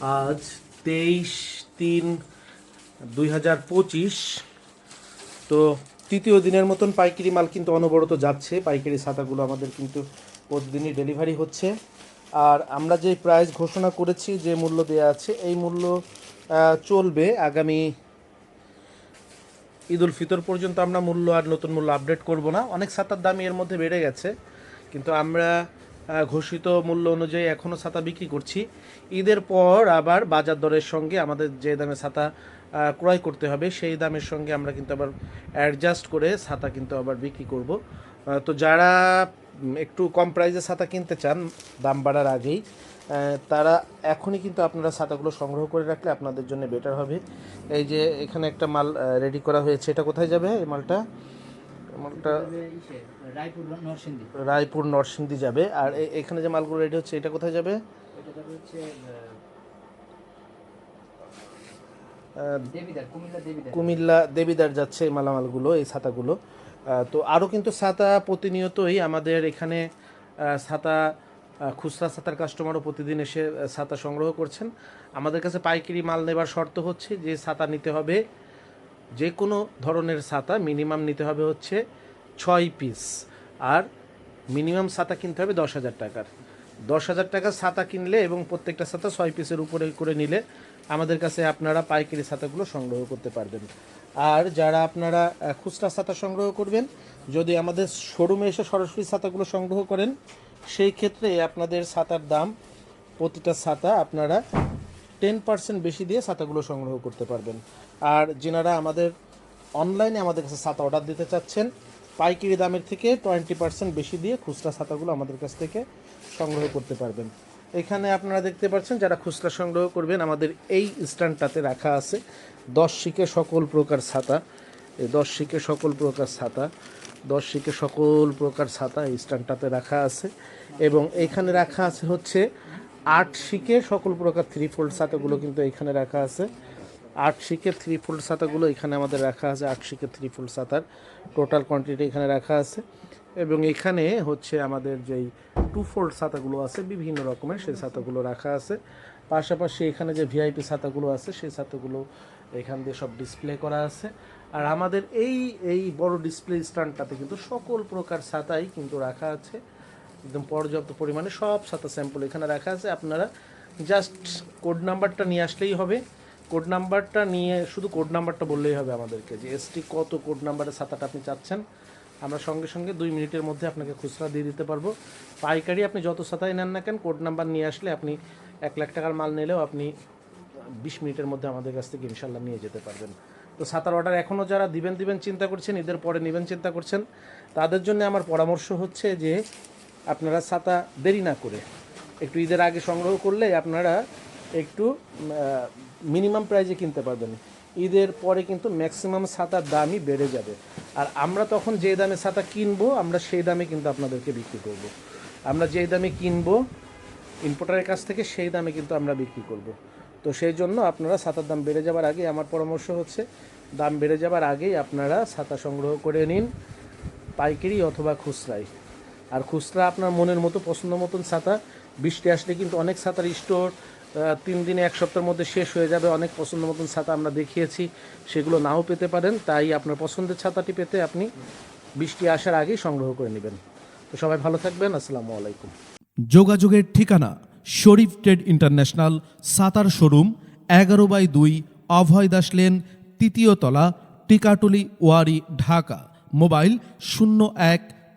আজ তেইশ তিন দুই হাজার পঁচিশ। তো তৃতীয় দিনের মতন পাইকারি মাল কিন্তু অনবরত যাচ্ছে। পাইকারি ছাতাগুলো আমাদের কিন্তু প্রতিদিনই ডেলিভারি হচ্ছে। আর আমরা যে প্রাইস ঘোষণা করেছি, যে মূল্য দেওয়া আছে, এই মূল্য চলবে আগামী ঈদ উল ফিতর পর্যন্ত। আমরা মূল্য আর নতুন মূল্য আপডেট করব না। অনেক ছাতার দামই এর মধ্যে বেড়ে গেছে। কিন্তু আমরা ঘোষিত মূল্য অনুযায়ী এখনও ছাতা বিক্রি করছি। ঈদের পর আবার বাজার দরের সঙ্গে আমাদের যে দামে ছাতা ক্রয় করতে হবে, সেই দামের সঙ্গে আমরা কিন্তু আবার অ্যাডজাস্ট করে ছাতা কিন্তু আবার বিক্রি করব। তো যারা একটু কম প্রাইসে ছাতা কিনতে চান, দাম বাড়ার আগেই তারা এখনই কিন্তু আপনারা ছাতাগুলো সংগ্রহ করে রাখলে আপনাদের জন্য বেটার হবে। এই যে এখানে একটা মাল রেডি করা হয়েছে, এটা কোথায় যাবে এই মালটা? মালটা রায়পুর নরসিংদী রায়পুর নরসিংদী যাবে। আর এখানে যে মালগুলো রেডি হচ্ছে এটা কোথায় যাবে? কুমিল্লা দেবিদার। যাচ্ছে এই মালামালগুলো এই ছাতাগুলো। তো আরও কিন্তু ছাতা প্রতিনিয়তই আমাদের এখানে ছাতা খুচরা ছাতার কাস্টমারও প্রতিদিন এসে ছাতা সংগ্রহ করছেন। আমাদের কাছে পাইকারি মাল নেবার শর্ত হচ্ছে যে ছাতা নিতে হবে যে কোনো ধরনের ছাতা মিনিমাম নিতে হবে হচ্ছে ছয় পিস আর মিনিমাম ছাতা কিনতে হবে দশ হাজার টাকার। দশ হাজার টাকার ছাতা কিনলে এবং প্রত্যেকটা ছাতা ছয় পিসের উপরে করে নিলে আমাদের কাছে আপনারা পাইকারি ছাতাগুলো সংগ্রহ করতে পারবেন। আর যারা আপনারা খুচরা ছাতা সংগ্রহ করবেন, যদি আমাদের শোরুমে এসে সরাসরি ছাতাগুলো সংগ্রহ করেন, সেই ক্ষেত্রে আপনাদের ছাতার দাম প্রতিটা ছাতা আপনারা টেন পার্সেন্ট বেশি দিয়ে ছাতাগুলো সংগ্রহ করতে পারবেন। আর যেনারা আমাদের অনলাইনে আমাদের কাছে ছাতা অর্ডার দিতে চাচ্ছেন, পাইকারি দামের থেকে টোয়েন্টি পার্সেন্ট বেশি দিয়ে খুচরা ছাতাগুলো আমাদের কাছ থেকে সংগ্রহ করতে পারবেন। এখানে আপনারা দেখতে পাচ্ছেন, যারা খুচরা সংগ্রহ করবেন, আমাদের এই স্ট্যান্ডটাতে রাখা আছে দশ শিকে সকল প্রকার ছাতা। দশ শিকে সকল প্রকার ছাতা, দশ শিকে সকল প্রকার ছাতা এই স্ট্যান্ডটাতে রাখা আছে। এবং এইখানে রাখা আছে হচ্ছে আট শিকে সকল প্রকার থ্রি ফোল্ড ছাতাগুলো কিন্তু এখানে রাখা আছে। আট শিকের থ্রি ফোল্ড ছাতাগুলো এখানে আমাদের রাখা আছে, আট শিকের থ্রি ফোল্ড ছাতার টোটাল কোয়ান্টিটি এখানে রাখা আছে। এবং এখানে হচ্ছে আমাদের যেই টু ফোল্ড ছাতাগুলো আছে, বিভিন্ন রকমের সেই ছাতাগুলো রাখা আছে। পাশাপাশি এখানে যে ভিআইপি ছাতাগুলো আছে, সেই ছাতাগুলো এখান দিয়ে সব ডিসপ্লে করা আছে। আর আমাদের এই এই বড় ডিসপ্লে স্ট্যান্ডটাতে কিন্তু সকল প্রকার ছাতাই কিন্তু রাখা আছে। একদম পর্যাপ্ত পরিমাণে সব ছাতা স্যাম্পল এখানে রাখা আছে। আপনারা জাস্ট কোড নাম্বারটা নিয়ে আসলেই হবে। কোড নাম্বারটা নিয়ে শুধু কোড নাম্বারটা বললেই হবে আমাদেরকে যে এসটি কত কোড নাম্বারের ছাতাটা আপনি চাচ্ছেন। আমরা সঙ্গে সঙ্গে দুই মিনিটের মধ্যে আপনাকে খুচরা দিয়ে দিতে পারব। পাইকারি আপনি যত ছাতাই নেন না কেন কোড নাম্বার নিয়ে আসলে আপনি এক লাখ টাকার মাল নিলেও আপনি বিশ মিনিটের মধ্যে আমাদের কাছ থেকে ইনশাল্লাহ নিয়ে যেতে পারবেন। তো সাঁতার অর্ডার এখনও যারা দিবেন দিবেন চিন্তা করছেন, ঈদের পরে নেবেন চিন্তা করছেন, তাদের জন্য আমার পরামর্শ হচ্ছে যে আপনারা ছাতা দেরি না করে একটু ঈদের আগে সংগ্রহ করলে আপনারা একটু মিনিমাম প্রাইজে কিনতে পারবেন। ঈদের পরে কিন্তু ম্যাক্সিমাম ছাতার দামই বেড়ে যাবে। আর আমরা তখন যে দামে ছাতা কিনবো, আমরা সেই দামে কিন্তু আপনাদেরকে বিক্রি করব। আমরা যেই দামে কিনবো ইম্পোর্টারের কাছ থেকে সেই দামে কিন্তু আমরা বিক্রি করব। তো সেই জন্য আপনারা ছাতার দাম বেড়ে যাবার আগে, আমার পরামর্শ হচ্ছে, দাম বেড়ে যাবার আগেই আপনারা ছাতা সংগ্রহ করে নিন, পাইকারি অথবা খুচরাই আর খুচরা আপনার মনের মতো, পছন্দ মতন ছাতা, বৃষ্টি আসলে কিন্তু অনেক ছাতার স্টোর তিন দিনে এক সপ্তাহের মধ্যে শেষ হয়ে যাবে। অনেক পছন্দ মতন ছাতা আমরা দেখিয়েছি, সেগুলো নাও পেতে পারেন। তাই আপনার পছন্দের ছাতাটি পেতে আপনি বৃষ্টি আসার আগেই সংগ্রহ করে নেবেন। তো সবাই ভালো থাকবেন। আসসালামু আলাইকুম। যোগাযোগের ঠিকানা শরীফ ট্রেড ইন্টারন্যাশনাল সাতার শোরুম, এগারো বাই দুই অভয় দাস লেন, তৃতীয় তলা, টিকাটুলি ওয়ারি, ঢাকা। মোবাইল শূন্য এক